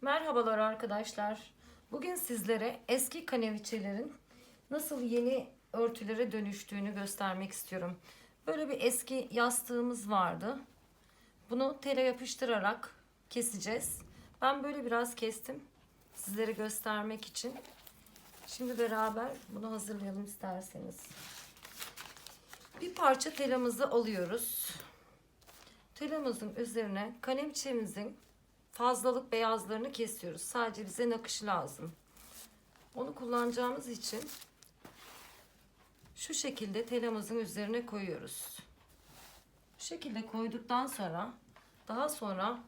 Merhabalar arkadaşlar. Bugün sizlere eski kaneviçelerin nasıl yeni örtülere dönüştüğünü göstermek istiyorum. Böyle bir eski yastığımız vardı. Bunu tele yapıştırarak keseceğiz. Ben böyle biraz kestim. Sizlere göstermek için. Şimdi beraber bunu hazırlayalım isterseniz. Bir parça telamızı alıyoruz. Telamızın üzerine kanemçemizin fazlalık beyazlarını kesiyoruz. Sadece bize nakış lazım. Onu kullanacağımız için şu şekilde telamızın üzerine koyuyoruz. Bu şekilde koyduktan sonra daha sonra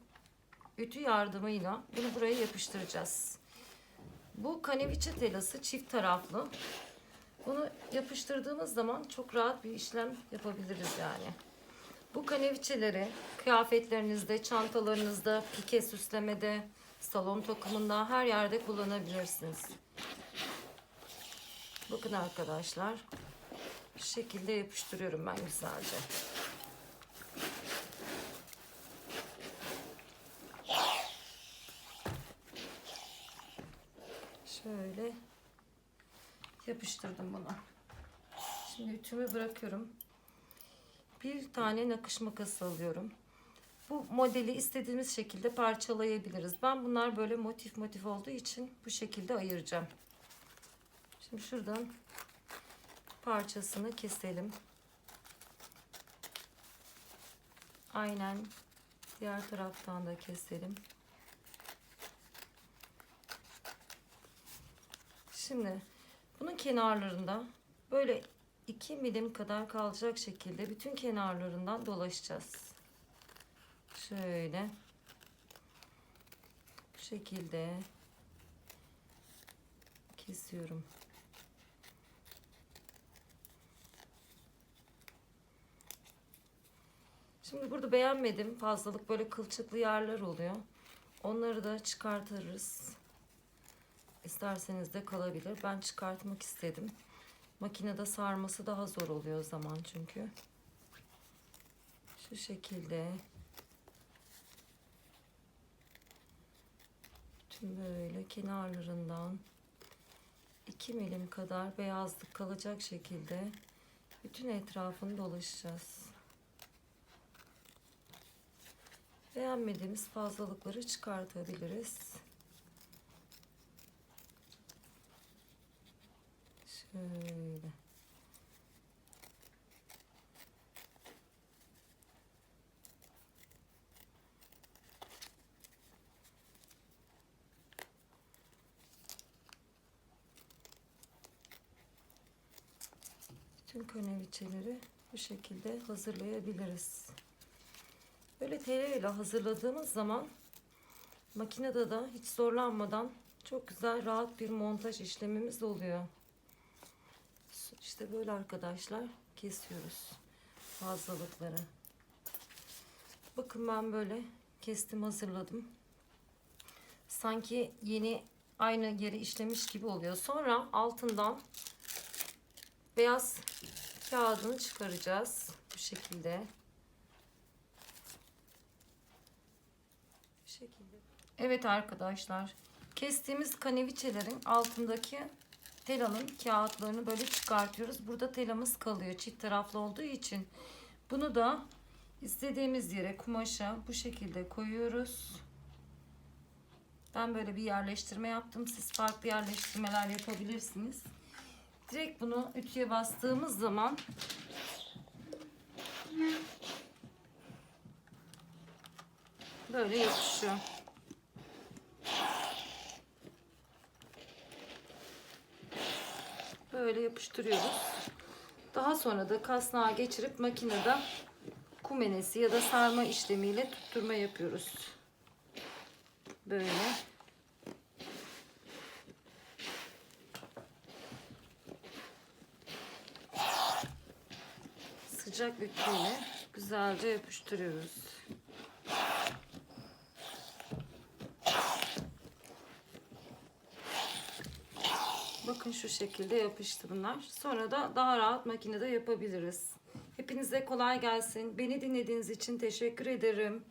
ütü yardımıyla bunu buraya yapıştıracağız. Bu kaneviçe telası çift taraflı. Bunu yapıştırdığımız zaman çok rahat bir işlem yapabiliriz yani. Bu kaneviçeleri kıyafetlerinizde, çantalarınızda, pike süslemede, salon takımında her yerde kullanabilirsiniz. Bakın arkadaşlar. Şu şekilde yapıştırıyorum ben güzelce. Şöyle yapıştırdım bunu. Şimdi ütümü bırakıyorum. Bir tane nakış makası alıyorum. Bu modeli istediğimiz şekilde parçalayabiliriz. Ben bunlar böyle motif motif olduğu için bu şekilde ayıracağım. Şimdi şuradan parçasını keselim. Aynen diğer taraftan da keselim. Şimdi bunun kenarlarında böyle 2 milim kadar kalacak şekilde bütün kenarlarından dolaşacağız. Şöyle. Bu şekilde kesiyorum. Şimdi burada beğenmedim. Fazlalık böyle kılçıklı yerler oluyor. Onları da çıkartırız. İsterseniz de kalabilir. Ben çıkartmak istedim. Makinede sarması daha zor oluyor zaman çünkü. Şu şekilde. Tüm böyle kenarlarından 2 milim kadar beyazlık kalacak şekilde bütün etrafını dolaşacağız. Beğenmediğimiz fazlalıkları çıkartabiliriz. Şöyle. Bütün köneviçeleri bu şekilde hazırlayabiliriz. Böyle tereyağı ile hazırladığımız zaman makinede de hiç zorlanmadan çok güzel rahat bir montaj işlemimiz oluyor. İşte böyle arkadaşlar kesiyoruz fazlalıkları. Bakın ben böyle kestim hazırladım. Sanki yeni aynı yere işlemiş gibi oluyor. Sonra altından beyaz kağıdını çıkaracağız. Bu şekilde. Bu şekilde. Evet arkadaşlar. Kestiğimiz kaneviçelerin altındaki telanın kağıtlarını böyle çıkartıyoruz. Burada telamız kalıyor çift taraflı olduğu için. Bunu da istediğimiz yere kumaşa bu şekilde koyuyoruz. Ben böyle bir yerleştirme yaptım. Siz farklı yerleştirmeler yapabilirsiniz. Direkt bunu ütüye bastığımız zaman böyle yapışıyor. Böyle yapıştırıyoruz. Daha sonra da kasnağa geçirip makinede kumenesi ya da sarma işlemiyle tutturma yapıyoruz. Böyle. Sıcak ütüyle güzelce yapıştırıyoruz. Bakın şu şekilde yapıştı. Sonra da daha rahat makinede yapabiliriz. Hepinize kolay gelsin. Beni dinlediğiniz için teşekkür ederim.